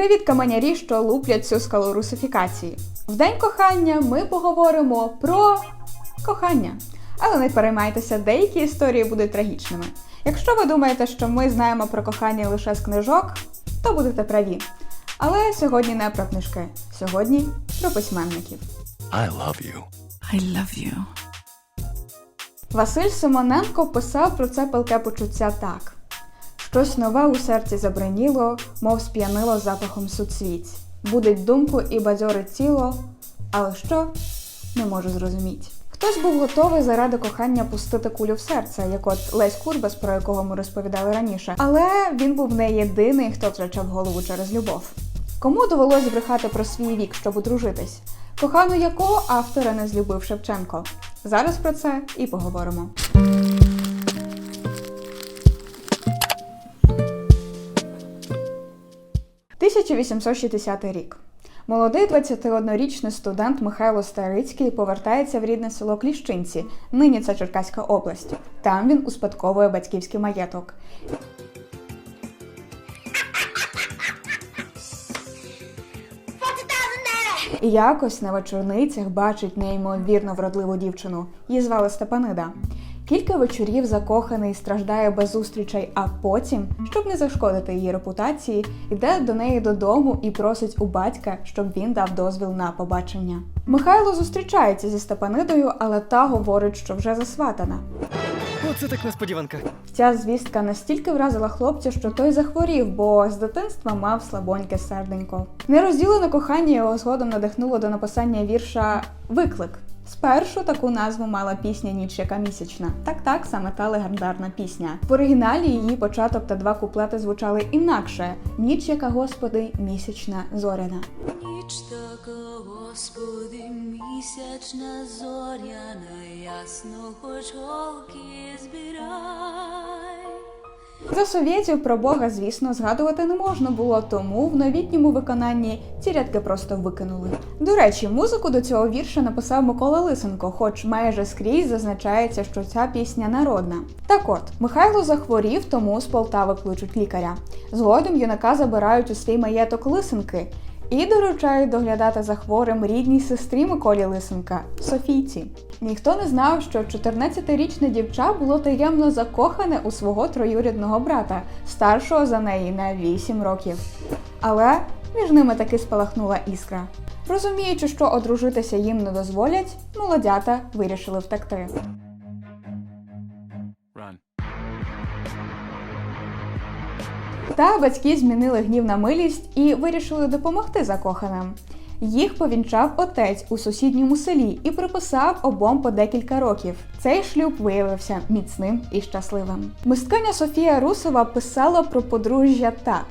Привіт, каменярі, що луплять цю скалу русифікації. В день кохання ми поговоримо про кохання. Але не переймайтеся, деякі історії будуть трагічними. Якщо ви думаєте, що ми знаємо про кохання лише з книжок, то будете праві. Але сьогодні не про книжки, сьогодні про письменників. I love you. I love you. Василь Симоненко писав про це пилке почуття так: щось нове у серці забриніло, мов сп'янило запахом суцвіць. Будить думку і бадьорить тіло, але що не можу зрозуміти. Хтось був готовий заради кохання пустити кулю в серце, як от Лесь Курбас, про якого ми розповідали раніше. Але він був не єдиний, хто втрачав голову через любов. Кому довелось збрехати про свій вік, щоб одружитись? Кохану якого автора не злюбив Шевченко? Зараз про це і поговоримо. «1860 рік. Молодий 21-річний студент Михайло Старицький повертається в рідне село Кліщинці, нині це Черкаська область. Там він успадковує батьківський маєток. І якось на вечорницях бачить неймовірно вродливу дівчину. Її звали Степанида. Кілька вечорів закоханий страждає без зустрічей, а потім, щоб не зашкодити її репутації, йде до неї додому і просить у батька, щоб він дав дозвіл на побачення. Михайло зустрічається зі Степанидою, але та говорить, що вже засватана. Оце так несподіванка. Ця звістка настільки вразила хлопця, що той захворів, бо з дитинства мав слабоньке серденько. Нерозділене кохання його згодом надихнуло до написання вірша Виклик. Спершу таку назву мала пісня Ніч яка місячна. Так так саме та легендарна пісня. В оригіналі її початок та два куплети звучали інакше: Ніч яка господи, місячна зоряна. Ніч така, Господи, місячна зоряна, ясно, хоч голки збирай. За совєтів про Бога, звісно, згадувати не можна було, тому в новітньому виконанні ці рядки просто викинули. До речі, музику до цього вірша написав Микола Лисенко, хоч майже скрізь зазначається, що ця пісня народна. Так от, Михайло захворів, тому з Полтави кличуть лікаря. Згодом юнака забирають у свій маєток Лисенки. І доручають доглядати за хворим рідній сестрі Миколі Лисенка Софійці. Ніхто не знав, що 14-річне дівча було таємно закохане у свого троюрідного брата, старшого за неї на 8 років. Але між ними таки спалахнула іскра. Розуміючи, що одружитися їм не дозволять, молодята вирішили втекти. Та батьки змінили гнів на милість і вирішили допомогти закоханим. Їх повінчав отець у сусідньому селі і приписав обом по декілька років. Цей шлюб виявився міцним і щасливим. Мисткиня Софія Русова писала про подружжя так: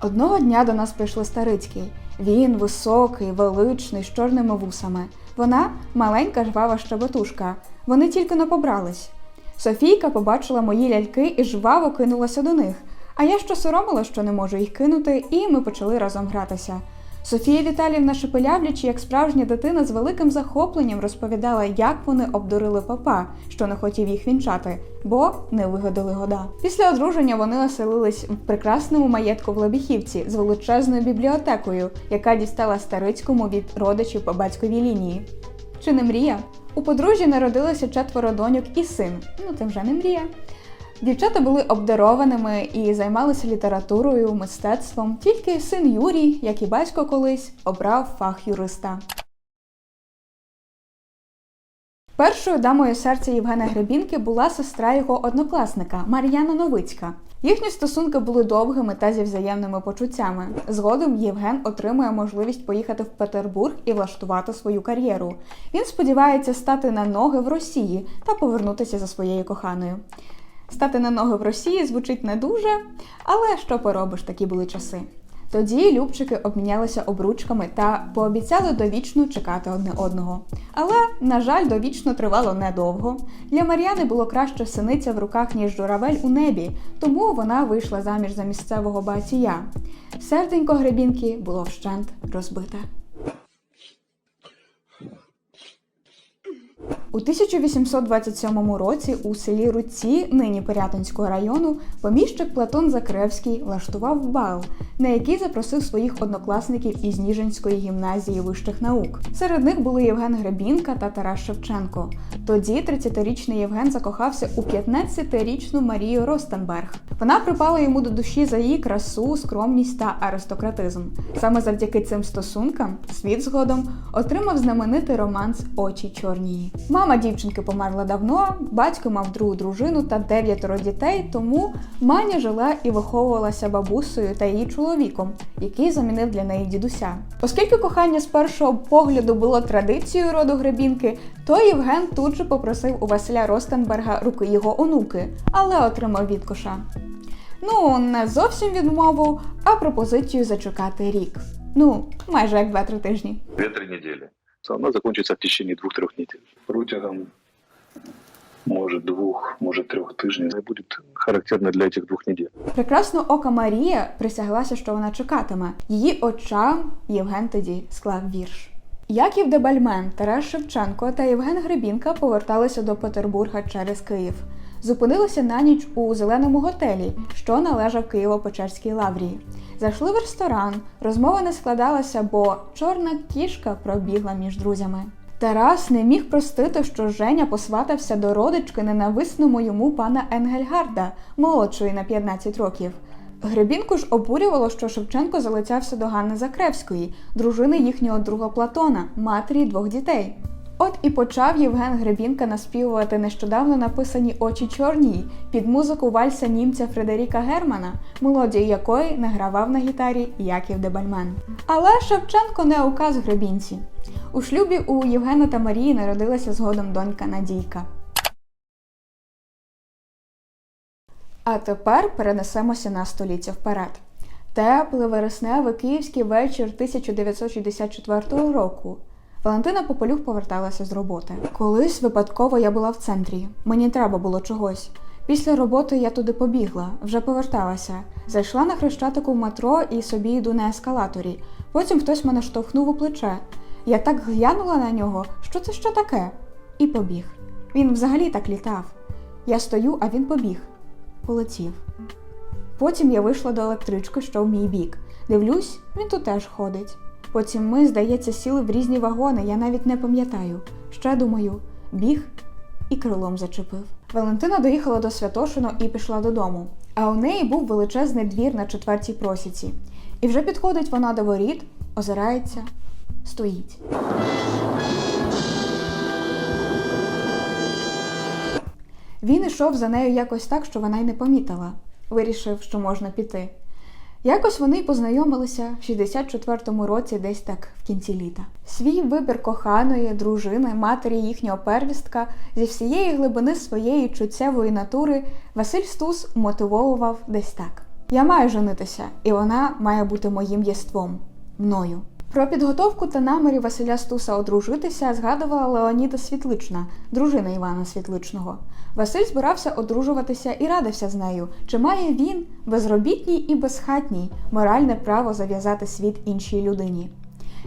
Одного дня до нас прийшли Старицький. Він високий, величний, з чорними вусами. Вона маленька жвава щебетушка. Вони тільки не побрались. Софійка побачила мої ляльки і жваво кинулася до них. А я що соромила, що не можу їх кинути, і ми почали разом гратися. Софія Віталіївна шепелявлячи, як справжня дитина, з великим захопленням розповідала, як вони обдурили папа, що не хотів їх вінчати, бо не вигадали года. Після одруження вони оселились в прекрасному маєтку в Лебіхівці з величезною бібліотекою, яка дістала Старицькому від родичів по батьковій лінії. Чи не мрія? У подружжя народилося четверо доньок і син. Ну, це вже не мрія. Дівчата були обдарованими і займалися літературою, мистецтвом. Тільки син Юрій, як і батько колись, обрав фах юриста. Першою дамою серця Євгена Гребінки була сестра його однокласника Мар'яна Новицька. Їхні стосунки були довгими та зі взаємними почуттями. Згодом Євген отримує можливість поїхати в Петербург і влаштувати свою кар'єру. Він сподівається стати на ноги в Росії та повернутися за своєю коханою. Стати на ноги в Росії звучить не дуже, але що поробиш, такі були часи. Тоді любчики обмінялися обручками та пообіцяли довічно чекати одне одного. Але, на жаль, довічно тривало недовго. Для Мар'яни було краще синиця в руках, ніж журавель у небі, тому вона вийшла заміж за місцевого багатія. Серденько гребінки було вщент розбите. У 1827 році у селі Руці, нині Пирятинського району, поміщик Платон Закревський влаштував бал, на який запросив своїх однокласників із Ніжинської гімназії вищих наук. Серед них були Євген Гребінка та Тарас Шевченко. Тоді 30-річний Євген закохався у 15-річну Марію Ростенберг. Вона припала йому до душі за її красу, скромність та аристократизм. Саме завдяки цим стосункам світ згодом отримав знаменитий романс Очі чорнії. Мама дівчинки померла давно, батько мав другу дружину та дев'ятеро дітей, тому Маня жила і виховувалася бабусею та її чоловіком, який замінив для неї дідуся. Оскільки кохання з першого погляду було традицією роду Гребінки, то Євген тут же попросив у Василя Ростенберга руки його онуки, але отримав відкоша. Ну, не зовсім відмову, а пропозицію зачекати рік. Ну, майже як два-три тижні. Две-три недели. Вона закончиться в течение двух-трех недель. Протягом, может, двух, может, трех тижнів. Це буде характерно для этих двух недель. Прекрасно ока Марія присяглася, що вона чекатиме. Її очам Євген тоді склав вірш. Яків Дебальмен, Тарас Шевченко та Євген Гребінка поверталися до Петербурга через Київ. Зупинилися на ніч у зеленому готелі, що належав Києво-Печерській лаврії. Зайшли в ресторан. Розмова не складалася, бо чорна кішка пробігла між друзями. Тарас не міг простити, що Женя посватався до родички ненависного йому пана Енгельгарда, молодшої на 15 років. Гребінку ж обурювало, що Шевченко залицявся до Ганни Закревської, дружини їхнього друга Платона, матері двох дітей. От і почав Євген Гребінка наспівувати нещодавно написані очі чорні під музику вальса німця Фредеріка Германа, мелодію якої награвав на гітарі Яків Дебальмен. Але Шевченко не указ Гребінці. У шлюбі у Євгена та Марії народилася згодом донька Надійка. А тепер перенесемося на століття вперед. Теплий вересневий київський вечір 1964 року. Валентина Пополюх поверталася з роботи. Колись випадково я була в центрі. Мені треба було чогось. Після роботи я туди побігла, вже поверталася. Зайшла на хрещатику в метро і собі йду на ескалаторі. Потім хтось мене штовхнув у плече. Я так глянула на нього, що це що таке? І побіг. Він взагалі так літав. Я стою, а він побіг. Полетів. Потім я вийшла до електрички, що в мій бік. Дивлюсь, він тут теж ходить. Потім ми, здається, сіли в різні вагони, я навіть не пам'ятаю. Ще думаю, біг і крилом зачепив. Валентина доїхала до Святошино і пішла додому. А у неї був величезний двір на четвертій просіці. І вже підходить вона до воріт, озирається, стоїть. Він ішов за нею якось так, що вона й не помітила. Вирішив, що можна піти. Якось вони познайомилися в 64-му році, десь так в кінці літа. Свій вибір коханої, дружини, матері їхнього первістка зі всієї глибини своєї чуттєвої натури Василь Стус мотивовував десь так: Я маю женитися, і вона має бути моїм єством мною. Про підготовку та намірі Василя Стуса одружитися згадувала Леоніда Світлична, дружина Івана Світличного. Василь збирався одружуватися і радився з нею, чи має він, безробітній і безхатній, моральне право зав'язати світ іншій людині.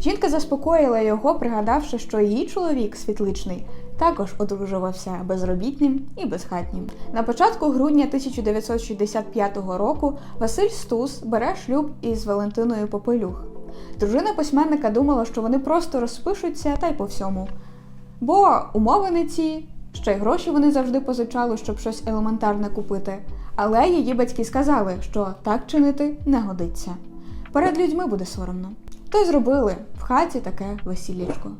Жінка заспокоїла його, пригадавши, що її чоловік світличний також одружувався безробітним і безхатнім. На початку грудня 1965 року Василь Стус бере шлюб із Валентиною Попелюх. Дружина письменника думала, що вони просто розпишуться та й по всьому. Бо умови не ці, ще й гроші вони завжди позичали, щоб щось елементарне купити. Але її батьки сказали, що так чинити не годиться. Перед людьми буде соромно. То й зробили в хаті таке весіллячко.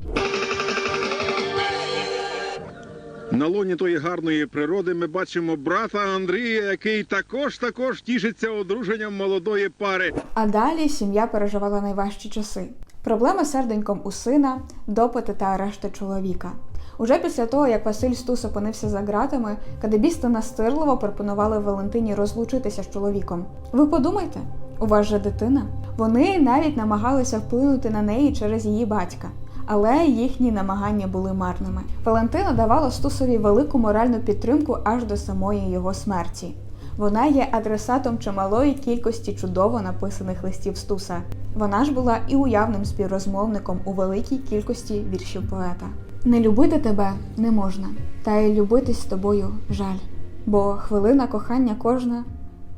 На лоні тої гарної природи ми бачимо брата Андрія, який також також тішиться одруженням молодої пари. А далі сім'я переживала найважчі часи. Проблеми з серденьком у сина, допити та арешти чоловіка. Уже після того, як Василь Стус опинився за ґратами, кадебісти настирливо пропонували Валентині розлучитися з чоловіком. Ви подумайте, у вас же дитина. Вони навіть намагалися вплинути на неї через її батька. Але їхні намагання були марними. Валентина давала Стусові велику моральну підтримку аж до самої його смерті. Вона є адресатом чималої кількості чудово написаних листів Стуса. Вона ж була і уявним співрозмовником у великій кількості віршів поета. Не любити тебе не можна, та й любитись з тобою жаль, бо хвилина кохання кожна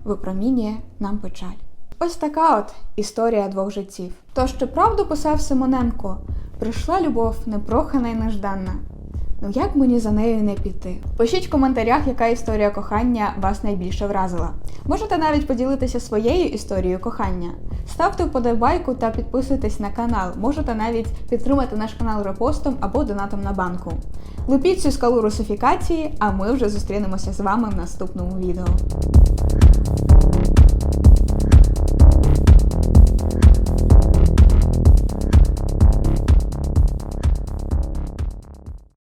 випромінює нам печаль. Ось така от історія двох життів. Тож чи правду писав Симоненко, прийшла любов непрохана й нежданна. Ну як мені за нею не піти? Пишіть в коментарях, яка історія кохання вас найбільше вразила. Можете навіть поділитися своєю історією кохання. Ставте вподобайку та підписуйтесь на канал. Можете навіть підтримати наш канал репостом або донатом на банку. Лупіть цю скалу русифікації, а ми вже зустрінемося з вами в наступному відео.